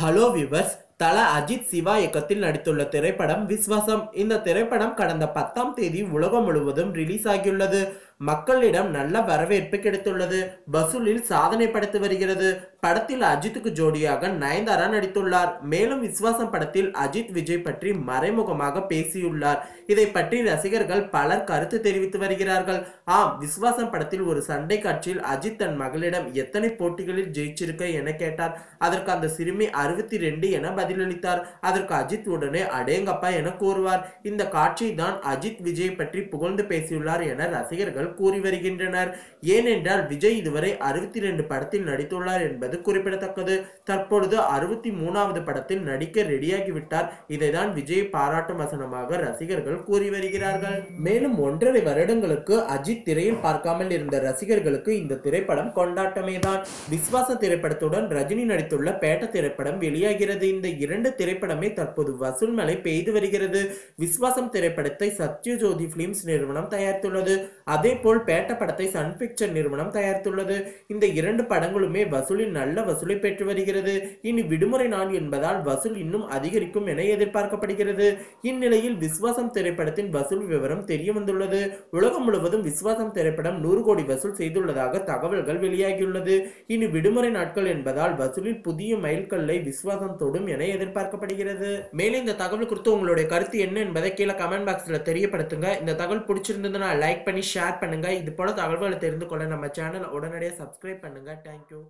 Hello viewers Thala Ajith Siva இயக்கத்தில் நடித்துள்ள திரைப்படம் விஸ்வாசம். இந்த திரைப்படம் கடந்த பத்தாம் தேதி உலகம் முழுவதும் ரிலீஸ் ஆகியுள்ளது. மக்களிடம் நல்ல வரவேற்பு கிடைத்துள்ளது. வசூலில் சாதனை படைத்து வருகிறது. படத்தில் அஜித்துக்கு ஜோடியாக நயன்தாரா நடித்துள்ளார். மேலும் விஸ்வாசம் படத்தில் அஜித் விஜய் பற்றி மறைமுகமாக பேசியுள்ளார். இதை பற்றி ரசிகர்கள் பலர் கருத்து தெரிவித்து வருகிறார்கள். ஆம் விஸ்வாசம் படத்தில் ஒரு சண்டை காட்சியில் அஜித் தன் மகளிடம் எத்தனை போட்டிகளில் ஜெயிச்சிருக்க என கேட்டார். அதற்கு அந்த சிறுமி அறுபத்தி ரெண்டு என பதிலளித்தார். அதற்கு அஜித் உடனே அடேங்கப்பா என கூறுவார். இந்த காட்சி தான் அஜித் விஜய் பற்றி புகழ்ந்து பேசியுள்ளார் என ரசிகர்கள் கூறி வருகின்றனர். ஏனென்றால் விஜய் இதுவரை அறுபத்தி இரண்டு படத்தில் நடித்துள்ளார் என்பது குறிப்பிடத்தக்கது. தற்பொழுது அறுபத்தி மூணாவது படத்தில் நடிக்க ரெடியாகிவிட்டார். இதைதான் விஜய் பாராட்டும் வசனமாக ரசிகர்கள் கூறி வருகிறார்கள். மேலும் ஒன்றரை வருடங்களுக்கு அஜித் திரையில் பார்க்காமல் இருந்த ரசிகர்களுக்கு இந்த திரைப்படம் கொண்டாட்டமே தான் விஸ்வாச திரைப்படத்துடன் ரஜினி நடித்துள்ள பேட்ட திரைப்படம் வெளியாகிறது. இந்த இரண்டு திரைப்படமே தற்போது வசூல் மலை பெய்து வருகிறது. விஸ்வாசம் திரைப்படத்தை சத்யஜோதி பிலிம்ஸ் நிறுவனம் தயாரித்துள்ளது. அதே போல் பேட்ட படத்தை சன் பிக்சர் நிறுவனம் தயாரித்துள்ளது. இந்த இரண்டு படங்களுமே வசூலில் நல்ல வசூலை பெற்று வருகிறது. இனி விடுமுறை நாள் என்பதால் வசூல் இன்னும் அதிகரிக்கும் என எதிர்பார்க்கப்படுகிறது. இந்நிலையில் விஸ்வாசம் திரைப்படத்தின் வசூல் விவரம் தெரிய வந்துள்ளது உலகம் முழுவதும் விஸ்வாசம் திரைப்படம் நூறு கோடி வசூல் செய்துள்ளதாக தகவல்கள் வெளியாகியுள்ளது. இனி விடுமுறை நாட்கள் என்பதால் வசூலில் புதிய மைல்கல்லை விஸ்வாசம் தொடும் என எதிர்பார்க்கப்படுகிறது. மேலும் இந்த தகவல் குறித்து உங்களுடைய கருத்து என்ன என்பதை கீழே கமெண்ட் பாக்ஸில் தெரியப்படுத்துங்க. இந்த தகவல் பிடிச்சிருந்ததுன்னா லைக் பண்ணி ஷேர் பண்ணுங்க. இது போல தகவல்களை தெரிந்து கொள்ள நம்ம சேனலை உடனடியாக சப்ஸ்கிரைப் பண்ணுங்க. தேங்க்யூ